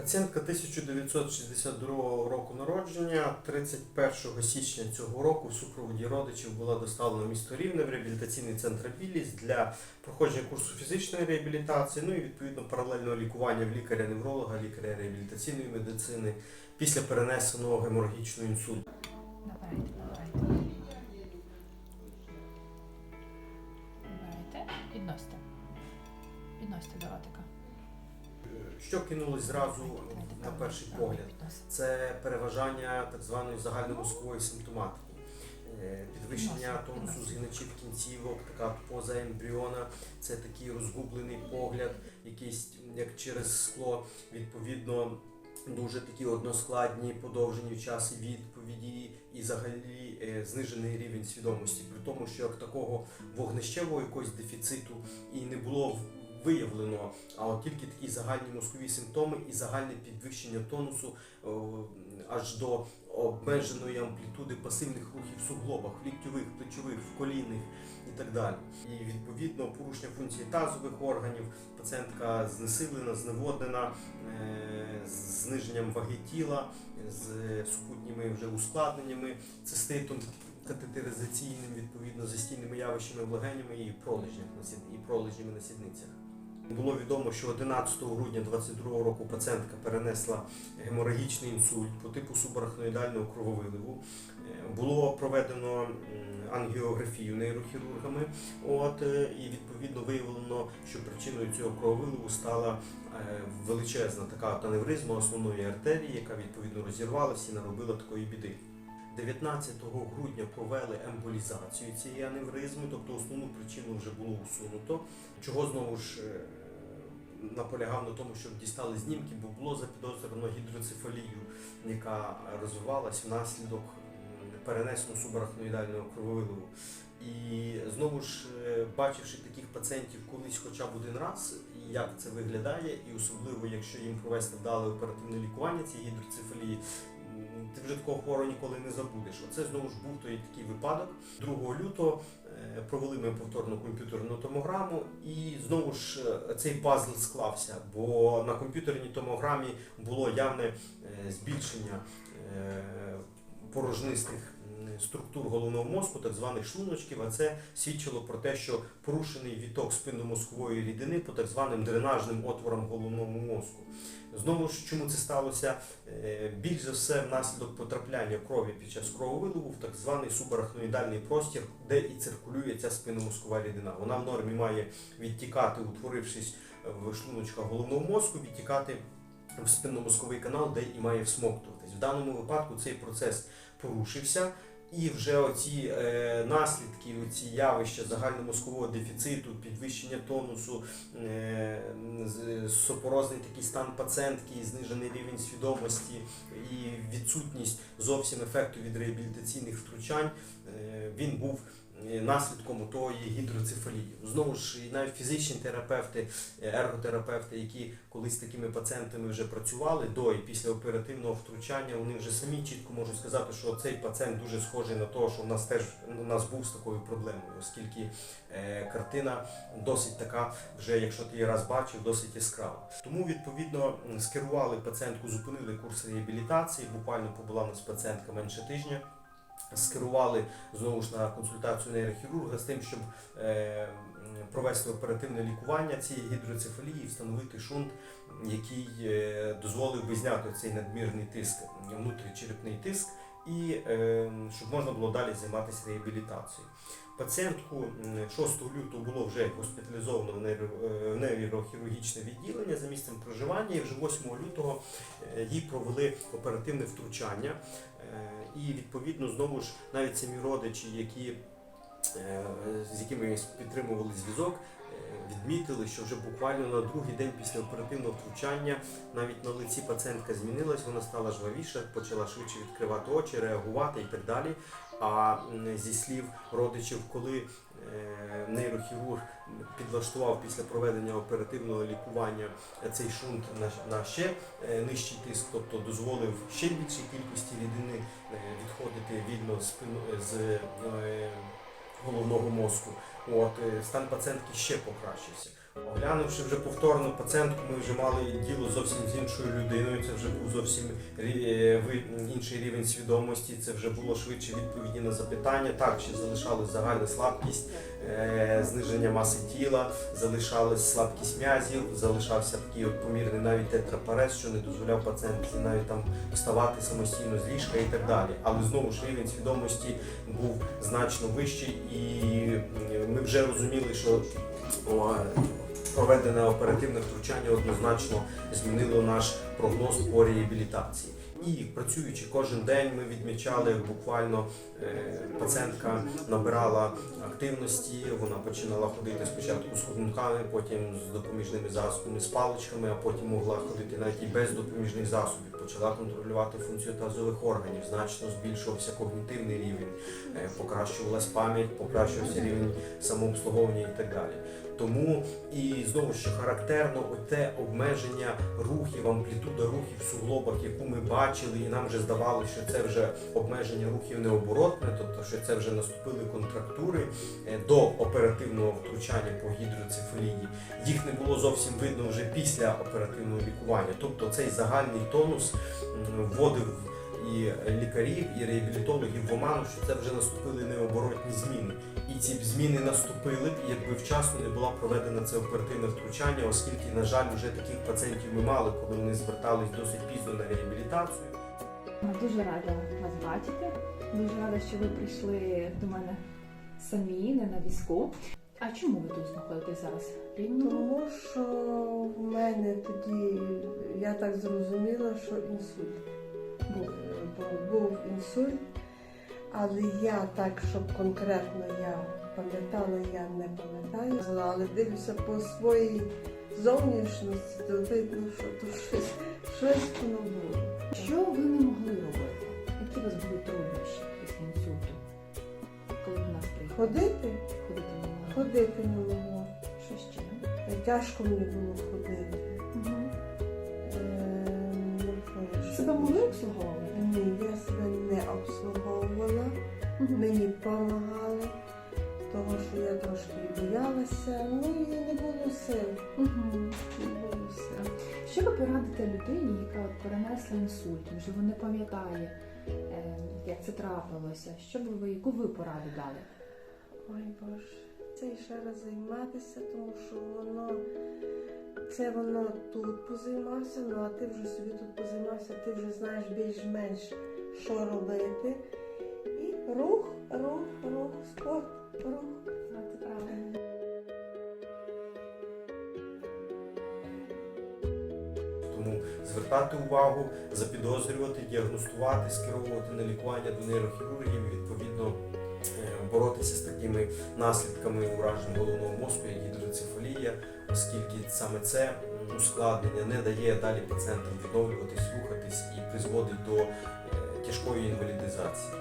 Пацієнтка 1962 року народження, 31 січня цього року в супроводі родичів була доставлена в місто Рівне в реабілітаційний центр Біліс для проходження курсу фізичної реабілітації, ну і відповідно паралельного лікування в лікаря-невролога, лікаря реабілітаційної медицини після перенесеного геморгічного інсульту. Що кинулось зразу на перший погляд? Це переважання так званої загальномозкової симптоматики. Е, Підвищення тонусу згиначів кінцівок, така поза ембріона, це такий розгублений погляд, якийсь як через скло, відповідно, дуже такі односкладні, подовжені в часі відповіді і взагалі е, знижений рівень свідомості. При тому, що як такого вогнищевого якогось дефіциту і не було в- виявлено, а от тільки такі загальні мозкові симптоми і загальне підвищення тонусу аж до обмеженої амплітуди пасивних рухів в суглобах, в ліктьових, плечових, в колінних і так далі. І відповідно порушення функції тазових органів, пацієнтка знесилена, зневоднена, е, з зниженням ваги тіла, з супутніми вже ускладненнями, циститом катетеризаційним, відповідно, застійними явищами в легенями і пролежнями на сідницях. Було відомо, що 11 грудня 2022 року пацієнтка перенесла геморагічний інсульт по типу субарахноїдального крововиливу. Е, Було проведено ангіографію нейрохірургами, от, е, і відповідно виявлено, що причиною цього крововиливу стала е, величезна така от аневризма основної артерії, яка відповідно розірвалася і наробила такої біди. 19 грудня провели емболізацію цієї аневризми, тобто основну причину вже було усунуто. Чого знову ж наполягав на тому, щоб дістали знімки, бо було запідозрено гідроцефалію, яка розвивалась внаслідок м, перенесеного субарахноїдального крововиливу. І знову ж, е, бачивши таких пацієнтів колись хоча б один раз, як це виглядає, і особливо якщо їм провести вдале оперативне лікування цієї гідроцефалії, ти вже такого хворого ніколи не забудеш. Оце знову ж був той такий випадок. 2 лютого провели ми повторну комп'ютерну томограму, і знову ж е, цей пазл склався, бо на комп'ютерній томограмі було явне е, збільшення е, порожнистих структур головного мозку, так званих шлуночків, а це свідчило про те, що порушений відток спинномозкової рідини по так званим дренажним отворам головного мозку. Знову ж чому це сталося? Е, Більш за все внаслідок потрапляння крові під час крововиливу в так званий субарахноїдальний простір, де і циркулює ця спинномозкова рідина. Вона в нормі має відтікати, утворившись в шлуночках головного мозку, відтікати в спинномозковий канал, де і має всмоктуватись. В даному випадку цей процес порушився. І вже оці е, наслідки, оці явища загальномозкового дефіциту, підвищення тонусу, е, сопорозний такий стан пацієнтки, знижений рівень свідомості і відсутність зовсім ефекту від реабілітаційних втручань, е, він був наслідком тої гідроцефалії. Знову ж навіть фізичні терапевти, е, ерготерапевти, які колись з такими пацієнтами вже працювали до і після оперативного втручання, вони вже самі чітко можуть сказати, що цей пацієнт дуже схожий на того, що в нас теж у нас був з такою проблемою, оскільки е, картина досить така, вже якщо ти її раз бачив, досить яскрава. Тому відповідно скерували пацієнтку, зупинили курс реабілітації. Буквально побула у нас пацієнтка менше тижня. Скерували знову ж на консультацію нейрохірурга з тим, щоб е, провести оперативне лікування цієї гідроцефалії, і встановити шунт, який е, дозволив би зняти цей надмірний тиск, внутрічерепний тиск, і е, щоб можна було далі займатися реабілітацією. Пацієнтку 6 лютого було вже госпіталізовано в е, нейрохірургічне відділення за місцем проживання, і вже 8 лютого е, їй провели оперативне втручання. Е, І відповідно знову ж навіть самі родичі, які, з якими підтримували зв'язок, е, відмітили, що вже буквально на другий день після оперативного втручання навіть на лиці пацієнтка змінилась, вона стала жвавіша, почала швидше відкривати очі, реагувати і так далі. А зі слів родичів, коли е, нейрохірург підлаштував після проведення оперативного лікування цей шунт на, ще е, нижчий тиск, тобто дозволив ще більшій кількості рідини е, відходити вільно з, е, головного мозку. От, е, стан пацієнтки ще покращився. Оглянувши вже повторно пацієнтку, ми вже мали діло зовсім з іншою людиною. Це вже був зовсім е, інший рівень свідомості. Це вже було швидше відповіді на запитання. Так, ще залишалась загальна слабкість, е, зниження маси тіла, залишалась слабкість м'язів, залишався такий от помірний навіть тетрапарез, що не дозволяв пацієнтці навіть там вставати самостійно з ліжка і так далі. Але знову ж рівень свідомості був значно вищий, і ми вже розуміли, що проведене оперативне втручання однозначно змінило наш прогноз по реабілітації. І працюючи кожен день, ми відмічали буквально е, пацієнтка набирала активності, вона починала ходити спочатку з ходунками, потім з допоміжними засобами, з паличками, а потім могла ходити навіть і без допоміжних засобів. Почала контролювати функцію тазових органів, значно збільшувався когнітивний рівень, е, покращувалась пам'ять, покращувався рівень самообслуговування і так далі. Тому і знову що характерно те обмеження рухів, амплітуда рухів в суглобах, яку ми бачили, і нам вже здавалося, що це вже обмеження рухів необоротне, тобто що це вже наступили контрактури е, до оперативного втручання по гідроцефалії. Їх не було зовсім видно вже після оперативного лікування. Тобто цей загальний тонус вводив і лікарів, і реабілітологів в оману, що це вже наступили необоротні зміни. І ці б зміни наступили б, якби вчасно не була проведена це оперативне втручання, оскільки, на жаль, вже таких пацієнтів ми мали, коли вони звертались досить пізно на реабілітацію. Дуже рада вас бачити. Дуже рада, що ви прийшли до мене самі, не на візку. А чому ви тут знаходитесь зараз? Тому що в мене тоді, я так зрозуміла, що інсульт. Був. Був інсульт, але я так, щоб конкретно я пам'ятала, я не пам'ятаю. Але дивлюся по своїй зовнішності, то видно, що то щось, щось воно було. Що ви не могли робити? Які у вас були труднощі після інсульту? Коли до нас приїхали? Ходити, Ходити не могли? ходити не могло. Що ще? Тяжко мені було ходити. Угу. Себе могли обслуговувати? Ні, я себе не обслуговувала. Мені допомагали, тому що я трошки боялася, ну і не було сил. Не було сил. Що ви порадите людині, яка от перенесла інсульт, вже не пам'ятає, е, як це трапилося? Що би ви, яку ви пораду дали? Ой Боже, це і ще раз займатися, тому що воно це воно тут позаймався, ну а ти вже собі тут позаймався, ти вже знаєш більш-менш, що робити. І рух, рух, рух, спорт, рух. Це правильно. Тому звертати увагу, запідозрювати, діагностувати, скеровувати на лікування до нейрохірургів відповідно боротися з такими наслідками уражень головного мозку, як гідроцефалія, оскільки саме це ускладнення не дає далі пацієнтам відновлюватись, рухатись і призводить до е, тяжкої інвалідизації.